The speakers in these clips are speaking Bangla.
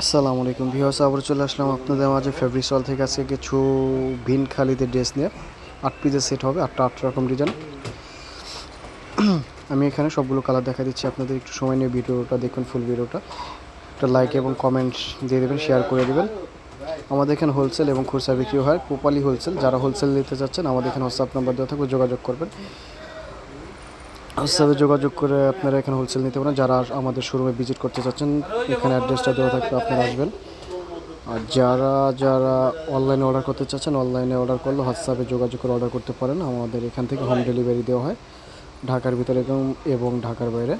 আসসালামু আলাইকুম ভিউয়ার্স আবার চলে আসলাম আপনাদের মাঝে ফেব্রিক সল থেকে। আজকে কিছু ভিন খালিদের ড্রেস নিয়ে। আট পিসের সেট হবে, আটটা আট রকম ডিজাইন আমি এখানে সবগুলো কালার দেখা দিচ্ছি। আপনাদের একটু সময় নিয়ে ভিডিওটা দেখুন ফুল ভিডিওটা। একটা লাইক এবং কমেন্ট দিয়ে দেবেন শেয়ার করে দেবেন। আমাদের এখানে হোলসেল এবং খুচরা বিক্রি হয়। পোপালি হোলসেল যারা হোলসেল নিতে চাচ্ছেন, আমাদের এখানে হোয়াটসঅ্যাপ নাম্বার দেওয়া থাকবে, যোগাযোগ করবেন। হোয়াটসঅ্যাপে যোগাযোগ করে আপনারা এখানে হোলসেল নিতে পারেন। যারা আমাদের শোরুমে ভিজিট করতে চাচ্ছেন, এখানে অ্যাড্রেসটা দেওয়া থাকবে, আপনারা আসবেন। আর যারা যারা অনলাইনে অর্ডার করতে চাচ্ছেন অনলাইনে অর্ডার করলে হোয়াটসঅ্যাপে যোগাযোগ করে অর্ডার করতে পারেন। আমাদের এখান থেকে হোম ডেলিভারি দেওয়া হয় ঢাকার ভিতরে এবং এবং ঢাকার বাইরে।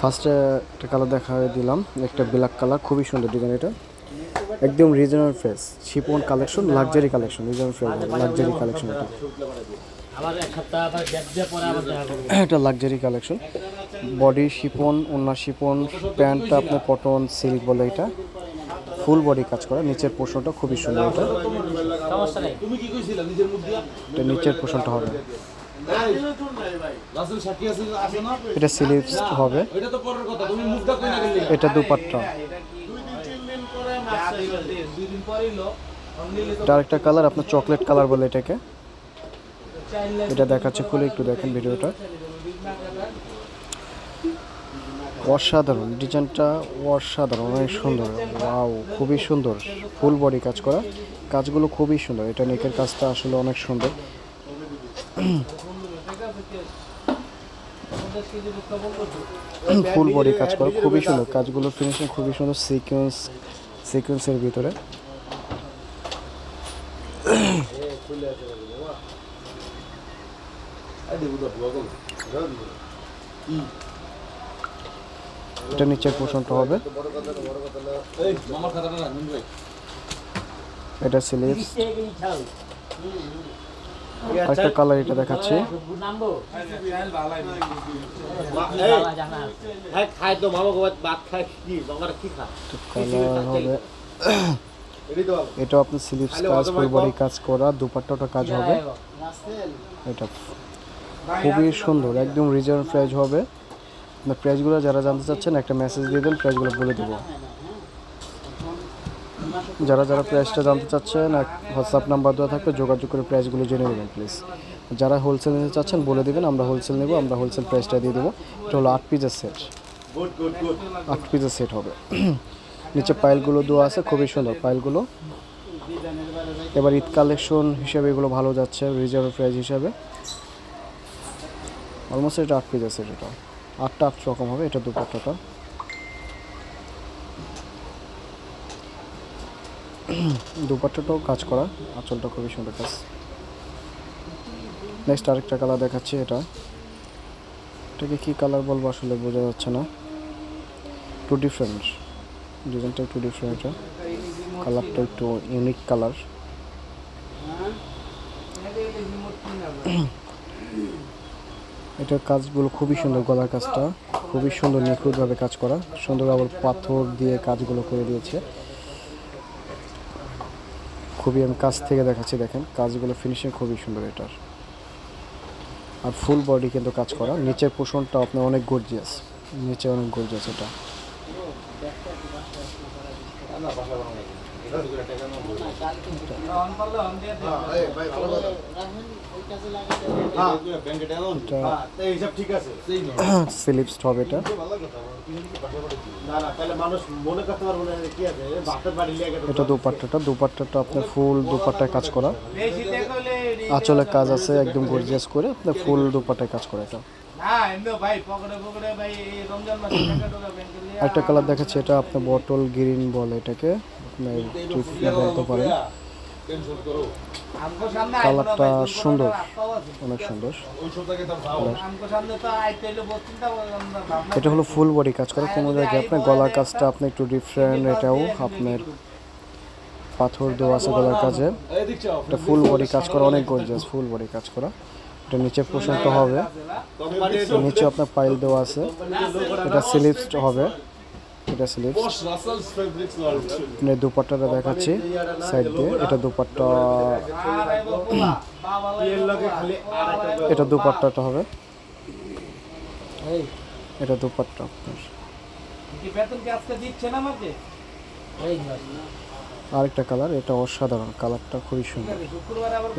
ফার্স্টে একটা কালার দেখা দিলাম, একটা ব্ল্যাক কালার খুবই সুন্দর ডিজাইন এটা। একদম regional fresh chiffon collection luxury collection regional fresh luxury collection এটা। লাক্সারি কালেকশন বডি শিপন ওনার শিপন প্যান্টটা আপনার কটন সিল্ক বলে এটা। ফুল বডি কাজ করা নিচের পোর্শনটা খুবই সুন্দর এটা। এটা নিচের পোর্শনটা হবে। এটা স্লিভস হবে। এটা দুপাট্টা। এটা আরেকটা কালার আপনার চকলেট কালার বলে এটাকে। এটা দেখাচ্ছে খুলে একটু দেখেন ভিডিওটা। অসাধারণ ডিজাইনটা অসাধারণ অনেক সুন্দর। ওয়াও খুবই সুন্দর। ফুল বডি কাজ করা। কাজগুলো খুবই সুন্দর। এটা নেকের কাজটা আসলে অনেক সুন্দর। ফুল বডি কাজ করা খুবই সুন্দর। কাজগুলো ফিনিশিং খুবই সুন্দর। সিকোয়েন্স সিকোয়েন্সের ভিতরে। এটা নিচের পোর্শনটা হবে। এটা স্লিভস একটা কালার এটা দেখাচ্ছি। কালার হবে এটা আপনার স্লিভস কাজ ফুল বডি কাজ করা দুপাট্টাটা কাজ হবে। এটা খুবই সুন্দর একদম রিজার্ভ প্রাইস হবে। প্রাইসগুলো যারা জানতে চাচ্ছেন একটা মেসেজ দিয়ে দেন প্রাইসগুলো বলে দেবো। যারা যারা প্রাইসটা জানতে চাচ্ছেন, এক হোয়াটসঅ্যাপ নাম্বার দেওয়া থাকবে, যোগাযোগ করে প্রাইসগুলো জেনে নেবেন প্লিজ যারা হোলসেল নিতে চাচ্ছেন, বলে দেবেন, আমরা হোলসেল নেব, আমরা হোলসেল প্রাইসটা দিয়ে দেবো। এটা হলো আট পিসের সেট আট পিসের সেট হবে। নিচে পাইলগুলো দেওয়া আছে, খুবই সুন্দর পাইলগুলো এবার ঈদ কালেকশন হিসেবে এগুলো ভালো যাচ্ছে রিজার্ভ প্রাইস হিসাবে। অলমোস্ট এটা আট পিসের সেট এটা। আটটা আট রকম হবে, এটা দুপাট্টাটা দুপাট্টাটাও কাজ করা, আঁচলটা খুবই সুন্দর কাজ। নেক্সট আরেকটা কালার দেখাচ্ছি এটা। এটাকে কী কালার বলব আসলে বোঝা যাচ্ছে না। টু ডিফারেন্ট ডিজাইনটা একটু ডিফারেন্ট কালারটা একটু ইউনিক কালার এটার কাজগুলো খুবই সুন্দর গলার কাজটা। খুবই সুন্দর নিখুঁতভাবে কাজ করা। সুন্দর আবার পাথর দিয়ে কাজগুলো করে দিয়েছে। খুবই আমি কাছ থেকে দেখাচ্ছি, দেখেন। কাজগুলো ফিনিশিং খুবই সুন্দর এটার। আর ফুল বডি কিন্তু কাজ করা। নিচের পোষণটা আপনার অনেক গর্জিয়াস নিচে অনেক গর্জিয়াস এটা। আছে হবে এটা। এটা দুপাট্টাটা। দুপাট্টাটা আপনার ফুল দুপাট্টায় কাজ করা। আঁচলে কাজ আছে একদম গর্জিয়াস করে আপনার ফুল দুপাট্টায় কাজ করা এটা। একটা কালার দেখাচ্ছে এটা আপনার বটল গ্রিন বলে এটাকে। আপনার ট্রিপ বলতে পারেন কালারটা সুন্দর, অনেক সুন্দর। এটা হলো ফুল বডি কাজ করা। কোনো জায়গায় আপনার গলার কাজটা আপনি একটু ডিফারেন্ট এটাও আপনার পাথর দেওয়া আছে গলার কাজে। এটা ফুল বডি কাজ করা, অনেক গর্জিয়াস ফুল বডি কাজ করা। এটা নিচে পোষণটা হবে। নিচে আপনার পাইল দেওয়া আছে। এটা স্লিপস হবে। এটা স্লিপস ফেব্রিক্স দুপাট্টাটা দেখাচ্ছি সাইড দিয়ে। এটা দুপাট্টা এর লগে খালি আর একটা এটা দুপাট্টাটা হবে। এটা দুপাট্টা আপনার। কি বেতন কি আজকে দিচ্ছেন আমাকে? এই মাস আরেকটা কালার এটা অসাধারণ। কালারটা খুবই সুন্দর।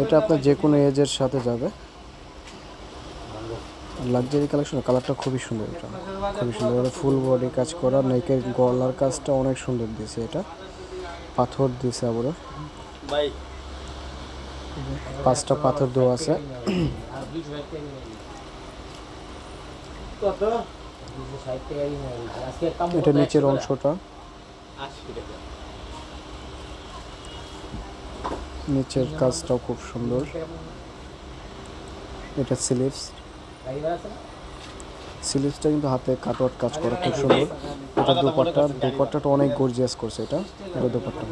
এটা আপনার যে কোনো এজের সাথে যাবে। লাক্সারি কালেকশন কালারটা খুবই সুন্দর এটা। খুবই সুন্দর ফুল বডি কাজ করা নেকের গলার কাজটা অনেক সুন্দর দিয়েছে এটা। পাথর দিয়েছে আবার। পাঁচটা পাথর দেওয়া আছে। এটা নিচের অংশটা। নিচের কাজটাও খুব সুন্দর। এটা স্লিভস আছে কিন্তু হাতে কাটওয়ার্ট কাজ করা, খুব সুন্দর। এটা দুপাট্টা দুপাট্টাটা অনেক গর্জিয়াস করছে এটা এটা দুপাট্টা।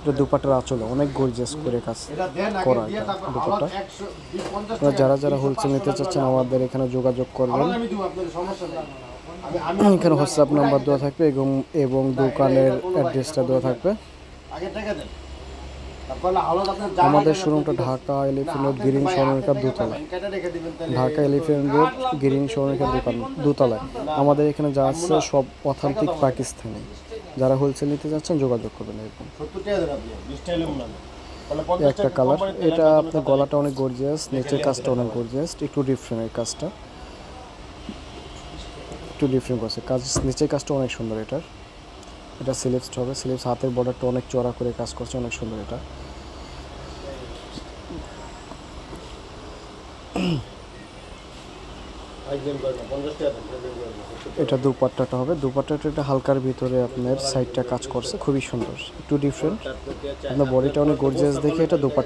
এটা দুপাট্টার আঁচলে অনেক গর্জিয়াস করে কাজ করা এটা দুপাট্টা। যারা যারা হোলসেল নিতে চাচ্ছেন, আমাদের এখানে যোগাযোগ করবেন। এখানে হোয়াটসঅ্যাপ নাম্বার দেওয়া থাকবে এবং এবং দোকানের অ্যাড্রেসটা দেওয়া থাকবে। আমাদের শোরুমটা ঢাকা এলিফেন্ট রোড, গ্রিন আটশো দোতলা ঢাকা এলিফেন্ট রোড, গ্রিন সরণিকা দোকান দোতলায় আমাদের এখানে যা আছে সব অথেন্টিক পাকিস্তানি। যারা হোলসেল নিতে যাচ্ছেন, যোগাযোগ করবেন এরকম। একটা কালার এটা আপনার গলাটা অনেক গর্জিয়াস নিচের কাজটা অনেক গর্জিয়াস একটু ডিফারেন্ট এই কাজটা। একটু ডিফারেন্ট করছে কাজ নিচের কাজটা অনেক সুন্দর এটার। এটা স্লিপসটা হবে। সিলিপস হাতের বর্ডারটা অনেক চড়া করে কাজ করছে, অনেক সুন্দর এটা। এটা দুপাট্টাটা হবে। দুপাট্টাটা একটা হালকার ভিতরে আপনার সাইডটা কাজ করছে, খুবই সুন্দর। একটু ডিফারেন্ট আপনার বডিটা অনেক গর্জিয়াস দেখে এটা দুপাট্টা